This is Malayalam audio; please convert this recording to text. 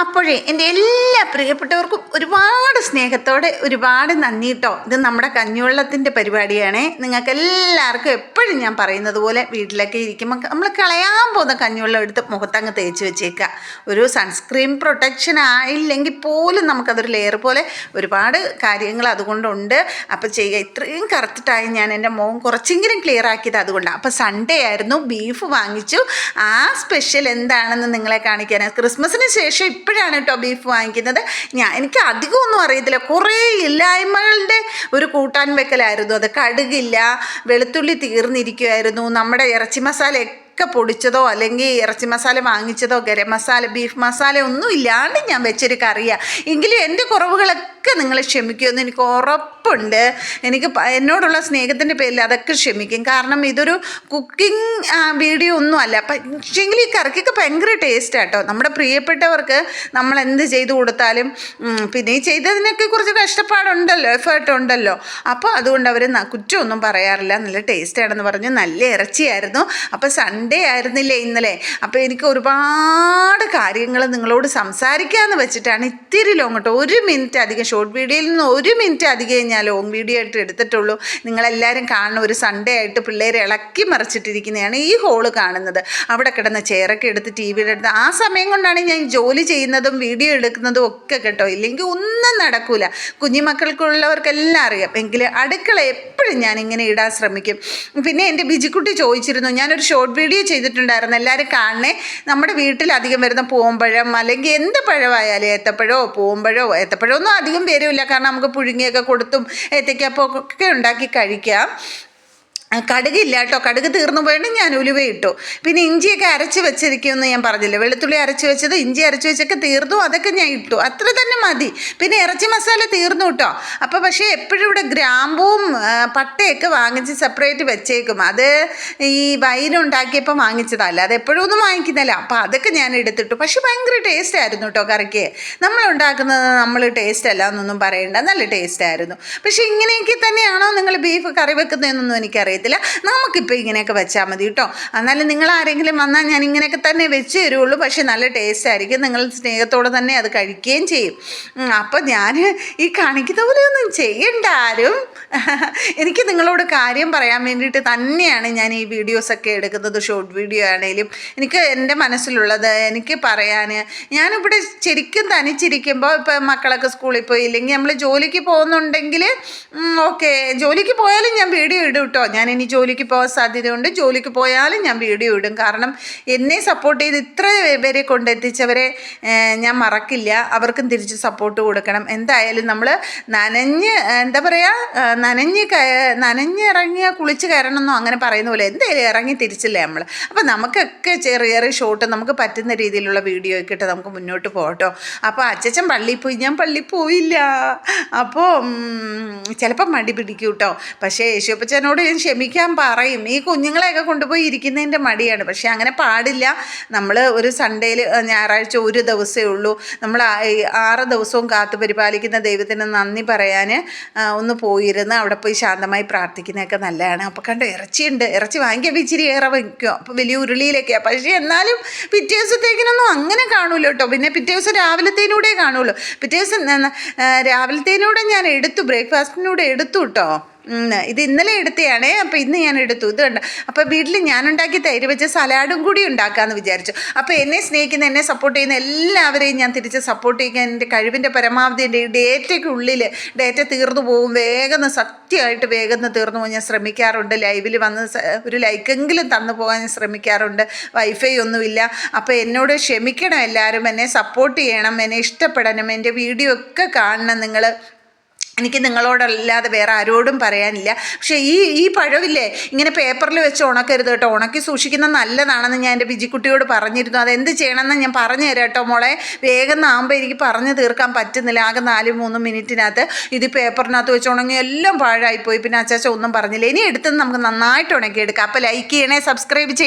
അപ്പോഴേ എന്റെ എല്ലാ പ്രിയപ്പെട്ടവർക്കും ഒരുപാട് സ്നേഹത്തോടെ ഒരുപാട് നന്ദി കേട്ടോ ഇത് നമ്മുടെ കഞ്ഞുവെള്ളത്തിന്റെ പരിപാടിയാണ്. നിങ്ങൾക്ക് എല്ലാവർക്കും എപ്പോഴും ഞാൻ പറയുന്നത് പോലെ വീട്ടിലൊക്കെ ഇരിക്കുമ്പോൾ നമ്മൾ കളയാൻ പോകുന്ന കഞ്ഞുവെള്ളം എടുത്ത് മുഖത്തങ്ങ് തേച്ച് വെച്ചേക്കുക. ഒരു സൺസ്ക്രീൻ പ്രൊട്ടക്ഷൻ ആയില്ലെങ്കിൽ പോലും നമുക്കതൊരു ലെയർ പോലെ ഒരുപാട് കാര്യങ്ങൾ അതുകൊണ്ടുണ്ട്. അപ്പോൾ ചെയ്യുക. ഇത്രയും കറുത്തിട്ടായി ഞാൻ എന്റെ മുഖം കുറച്ചെങ്കിലും ക്ലിയർ ആക്കിയത് അതുകൊണ്ടാണ് അപ്പോൾ സൺഡേ ആയിരുന്നു. ബീഫ് വാങ്ങിച്ചു. ആ സ്പെഷ്യൽ എന്താണെന്ന് നിങ്ങളെ കാണിക്കാനാണ് ക്രിസ്മസിന് ശേഷം ഇപ്പോഴാണ് കേട്ടോ ബീഫ് വാങ്ങിക്കുന്നത്. ഞാൻ എനിക്ക് അധികമൊന്നും അറിയത്തില്ല. കുറേ ഇല്ലായ്മകളുടെ ഒരു കൂട്ടാൻ വെക്കലായിരുന്നു. അത് കടുകില്ല വെളുത്തുള്ളി തീർന്നിരിക്കുമായിരുന്നു നമ്മുടെ ഇറച്ചി മസാല ഒക്കെ പൊടിച്ചതോ അല്ലെങ്കിൽ ഇറച്ചി മസാല വാങ്ങിച്ചതോ ഗരം മസാല ബീഫ് മസാല ഒന്നും ഇല്ലാണ്ട് ഞാൻ വെച്ചൊരു കറിയാണ് എങ്കിലും എന്റെ കുറവുകളൊക്കെ നിങ്ങൾ ക്ഷമിക്കുമെന്ന് എനിക്ക് ഉറപ്പുണ്ട്. എനിക്ക് എന്നോടുള്ള സ്നേഹത്തിന്റെ പേരിൽ അതൊക്കെ ക്ഷമിക്കും. കാരണം ഇതൊരു കുക്കിംഗ് വീഡിയോ ഒന്നും അല്ല. പക്ഷേങ്കിൽ ഈ കറിക്കൊക്കെ ഭയങ്കര ടേസ്റ്റ് ആട്ടോ നമ്മുടെ പ്രിയപ്പെട്ടവർക്ക് നമ്മൾ എന്ത് ചെയ്തു കൊടുത്താലും പിന്നെ ഈ ചെയ്തതിനൊക്കെ കുറച്ച് കഷ്ടപ്പാടുണ്ടല്ലോ എഫേർട്ട് ഉണ്ടല്ലോ. അപ്പോൾ അതുകൊണ്ട് അവർ കുറ്റമൊന്നും പറയാറില്ല. നല്ല ടേസ്റ്റ് ആണെന്ന് പറഞ്ഞു. നല്ല ഇറച്ചിയായിരുന്നു. അപ്പോൾ സൺഡേ ആയിരുന്നില്ലേ ഇന്നലെ? അപ്പോൾ എനിക്ക് ഒരുപാട് കാര്യങ്ങൾ നിങ്ങളോട് സംസാരിക്കാമെന്ന് വെച്ചിട്ടാണ് ഇത്തിരി ലോങ് കേട്ടോ ഒരു മിനിറ്റ് അധികം. ഷോർട്ട് വീഡിയോയിൽ നിന്ന് ഒരു മിനിറ്റ് അധികം ലോങ് വീഡിയോ ആയിട്ട് എടുത്തിട്ടുള്ളൂ. നിങ്ങളെല്ലാവരും കാണുന്ന ഒരു സൺഡേ ആയിട്ട് പിള്ളേരെ ഇളക്കി മറിച്ചിട്ടിരിക്കുന്നതാണ് ഈ ഹോൾ കാണുന്നത്. അവിടെ കിടന്ന ചെയറൊക്കെ എടുത്ത് ടി വിയുടെ അടുത്ത് ആ സമയം കൊണ്ടാണ് ഞാൻ ജോലി ചെയ്യുന്നതും വീഡിയോ എടുക്കുന്നതും ഒക്കെ കേട്ടോ. ഇല്ലെങ്കിൽ ഒന്നും നടക്കൂല. കുഞ്ഞുമക്കൾക്കുള്ളവർക്കെല്ലാം അറിയാം. എങ്കിൽ അടുക്കള എപ്പോഴും ഞാൻ ഇങ്ങനെ ഇടാൻ ശ്രമിക്കും. പിന്നെ എന്റെ ബിജിക്കുട്ടി ചോദിച്ചിരുന്നു ഞാനൊരു ഷോർട്ട് വീഡിയോ ചെയ്തിട്ടുണ്ടായിരുന്നു. എല്ലാവരും കാണണേ. നമ്മുടെ വീട്ടിൽ അധികം വരുന്ന പൂമ്പഴം അല്ലെങ്കിൽ എന്ത് പഴമായാലും ഏത്തപ്പഴമോ പൂമ്പഴമോ ഏത്തപ്പഴമൊന്നും അധികം വരില്ല കാരണം നമുക്ക് പുഴുങ്ങിയൊക്കെ കൊടുത്തും ഏത്തയ്ക്കപ്പോ ഒക്കെ ഉണ്ടാക്കി കഴിക്കാം. കടുകില്ല കേട്ടോ കടുക് തീർന്നു പോയിട്ട് ഞാൻ ഉലുവ ഇട്ടു. പിന്നെ ഇഞ്ചിയൊക്കെ അരച്ച് വെച്ചിരിക്കുമെന്ന് ഞാൻ പറഞ്ഞില്ല? വെളുത്തുള്ളി അരച്ച് വെച്ചത് ഇഞ്ചി അരച്ച് വെച്ചൊക്കെ തീർന്നു അതൊക്കെ ഞാൻ ഇട്ടു. അത്ര തന്നെ മതി. പിന്നെ ഇറച്ചി മസാല തീർന്നു കേട്ടോ. അപ്പോൾ പക്ഷേ എപ്പോഴും ഇവിടെ ഗ്രാമ്പൂവും പട്ടയൊക്കെ വാങ്ങിച്ച് സെപ്പറേറ്റ് വെച്ചേക്കും. അത് ഈ വൈനുണ്ടാക്കിയപ്പോൾ വാങ്ങിച്ചതല്ല അത് എപ്പോഴും ഒന്നും വാങ്ങിക്കുന്നില്ല. അപ്പോൾ അതൊക്കെ ഞാൻ എടുത്തിട്ടു. പക്ഷേ ഭയങ്കര ടേസ്റ്റ് ആയിരുന്നു കേട്ടോ കറിക്ക്. നമ്മൾ ഉണ്ടാക്കുന്നത് നമ്മൾ ടേസ്റ്റ് അല്ല എന്നൊന്നും പറയണ്ട. നല്ല ടേസ്റ്റ് ആയിരുന്നു. പക്ഷേ ഇങ്ങനെയൊക്കെ തന്നെയാണോ നിങ്ങൾ ബീഫ് കറി വെക്കുന്നതെന്നൊന്നും എനിക്കറിയത്തില്ല. നമുക്കിപ്പോൾ ഇങ്ങനെയൊക്കെ വെച്ചാൽ മതി കേട്ടോ. എന്നാലും നിങ്ങൾ ആരെങ്കിലും വന്നാൽ ഞാൻ ഇങ്ങനെയൊക്കെ തന്നെ വെച്ച് തരുള്ളൂ. പക്ഷേ നല്ല ടേസ്റ്റ് ആയിരിക്കും. നിങ്ങൾ സ്നേഹത്തോടെ തന്നെ അത് കഴിക്കുകയും ചെയ്യും. അപ്പോൾ ഞാൻ ഈ കാണിക്കുന്ന പോലെയൊന്നും ചെയ്യണ്ട ആരും. എനിക്ക് നിങ്ങളോട് കാര്യം പറയാൻ വേണ്ടിയിട്ട് തന്നെയാണ് ഞാൻ ഈ വീഡിയോസൊക്കെ എടുക്കുന്നത്. ഷോർട്ട് വീഡിയോ ആണെങ്കിലും. എനിക്ക് എന്റെ മനസ്സിലുള്ളത് എനിക്ക് പറയാൻ ഞാനിവിടെ ശരിക്കും തനിച്ചിരിക്കുമ്പോൾ ഇപ്പോൾ മക്കളൊക്കെ സ്കൂളിൽ പോയി ഇല്ലെങ്കിൽ നമ്മൾ ജോലിക്ക് പോകുന്നുണ്ടെങ്കിൽ ഓക്കെ. ജോലിക്ക് പോയാലും ഞാൻ വീഡിയോ ഇടും കേട്ടോ. ഞാൻ ഇനി ജോലിക്ക് പോകാൻ സാധ്യതയുണ്ട്. ജോലിക്ക് പോയാലും ഞാൻ വീഡിയോ ഇടും. കാരണം എന്നെ സപ്പോർട്ട് ചെയ്ത് ഇത്ര പേരെ കൊണ്ടെത്തിച്ചവരെ ഞാൻ മറക്കില്ല. അവർക്കും തിരിച്ച് സപ്പോർട്ട് കൊടുക്കണം. എന്തായാലും നമ്മൾ നനഞ്ഞ് എന്താ പറയുക നനഞ്ഞ് നനഞ്ഞിറങ്ങിയ കുളിച്ച് കയറണമെന്നോ അങ്ങനെ പറയുന്ന പോലെ എന്തായാലും ഇറങ്ങി തിരിച്ചില്ലേ നമ്മൾ അപ്പോൾ നമുക്കൊക്കെ ചെറിയ ചെറിയ ഷോട്ട് നമുക്ക് പറ്റുന്ന രീതിയിലുള്ള വീഡിയോ ഒക്കെ ഇട്ട് നമുക്ക് മുന്നോട്ട് പോകട്ടോ അപ്പോൾ അച്ചച്ചൻ പള്ളിയിൽ പോയി. ഞാൻ പള്ളിയിൽ പോയില്ല. അപ്പോൾ ചിലപ്പോൾ മടി പിടിക്കും കേട്ടോ. പക്ഷേ യേശുപ്പച്ചനോട് ഞാൻ ക്ഷമിക്കാൻ പറയും. ഈ കുഞ്ഞുങ്ങളെയൊക്കെ കൊണ്ടുപോയി ഇരിക്കുന്നതിന്റെ മടിയാണ്. പക്ഷേ അങ്ങനെ പാടില്ല. നമ്മൾ ഒരു സൺഡേയിൽ ഞായറാഴ്ച ഒരു ദിവസമേ ഉള്ളൂ. നമ്മൾ ആറ് ദിവസവും കാത്തു പരിപാലിക്കുന്ന ദൈവത്തിന് നന്ദി പറയാൻ ഒന്ന് പോയിരുന്ന് അവിടെ പോയി ശാന്തമായി പ്രാർത്ഥിക്കുന്നതൊക്കെ നല്ലതാണ്. അപ്പോൾ കണ്ടോ ഇറച്ചിയുണ്ട്. ഇറച്ചി വാങ്ങിക്കാൻ ഇച്ചിരി ഏറെ വയ്ക്കും അപ്പോൾ വലിയ ഉരുളിയിലൊക്കെയാണ് പക്ഷേ എന്നാലും പിറ്റേ ദിവസത്തേക്കിനൊന്നും അങ്ങനെ കാണൂല കേട്ടോ. പിന്നെ പിറ്റേ ദിവസം രാവിലത്തേനൂടെ കാണുള്ളൂ പിറ്റേ ദിവസം രാവിലത്തേനൂടെ ഞാൻ എടുത്തു. ബ്രേക്ക്ഫാസ്റ്റിനൂടെ എടുത്തു കേട്ടോ. ഇത് ഇന്നലെ എടുത്തതാണേ അപ്പോൾ ഇന്ന് ഞാൻ എടുത്തു. ഇത് കണ്ട അപ്പോൾ വീട്ടിൽ ഞാനുണ്ടാക്കി തൈര് വെച്ച സലാഡും കൂടി ഉണ്ടാക്കാമെന്ന് വിചാരിച്ചു. അപ്പോൾ എന്നെ സ്നേഹിക്കുന്ന എന്നെ സപ്പോർട്ട് ചെയ്യുന്ന എല്ലാവരെയും ഞാൻ തിരിച്ച് സപ്പോർട്ട് ചെയ്യാൻ എന്റെ കഴിവിന്റെ പരമാവധി എന്റെ ഈ ഡേറ്റയ്ക്കുള്ളിൽ ഡേറ്റ തീർന്നു പോകും. വേഗം സത്യമായിട്ട് വേഗം തീർന്നു പോകാൻ ഞാൻ ശ്രമിക്കാറുണ്ട്. ലൈവിൽ വന്ന് ഒരു ലൈക്കെങ്കിലും തന്നു പോകാൻ ഞാൻ ശ്രമിക്കാറുണ്ട്. വൈഫൈ ഒന്നുമില്ല. അപ്പോൾ എന്നോട് ക്ഷമിക്കണം എല്ലാവരും. എന്നെ സപ്പോർട്ട് ചെയ്യണം. എന്നെ ഇഷ്ടപ്പെടണം. എന്റെ വീഡിയോ ഒക്കെ കാണണം നിങ്ങൾ എനിക്ക് നിങ്ങളോടല്ലാതെ വേറെ ആരോടും പറയാനില്ല. പക്ഷേ ഈ ഈ പഴമില്ലേ ഇങ്ങനെ പേപ്പറിൽ വെച്ച് ഉണക്കരുത് കേട്ടോ. ഉണക്കി സൂക്ഷിക്കുന്നത് നല്ലതാണെന്ന് ഞാൻ എന്റെ ബിജിക്കുട്ടിയോട് പറഞ്ഞിരുന്നു. അതെന്ത് ചെയ്യണമെന്ന് ഞാൻ പറഞ്ഞു തരാം കേട്ടോ മോളെ. വേഗം ആകുമ്പോൾ എനിക്ക് പറഞ്ഞു തീർക്കാൻ പറ്റുന്നില്ല. ആകെ നാല് മൂന്ന് മിനിറ്റിനകത്ത് ഇത് പേപ്പറിനകത്ത് വെച്ച് ഉണങ്ങി എല്ലാം പാഴായിപ്പോയി. പിന്നെ അച്ചാച്ച ഒന്നും പറഞ്ഞില്ല. ഇനി എടുത്തത് നമുക്ക് നന്നായിട്ട് ഉണക്കിയെടുക്കാം. അപ്പോൾ ലൈക്ക് ചെയ്യണേ സബ്സ്ക്രൈബ് ചെയ്യണേ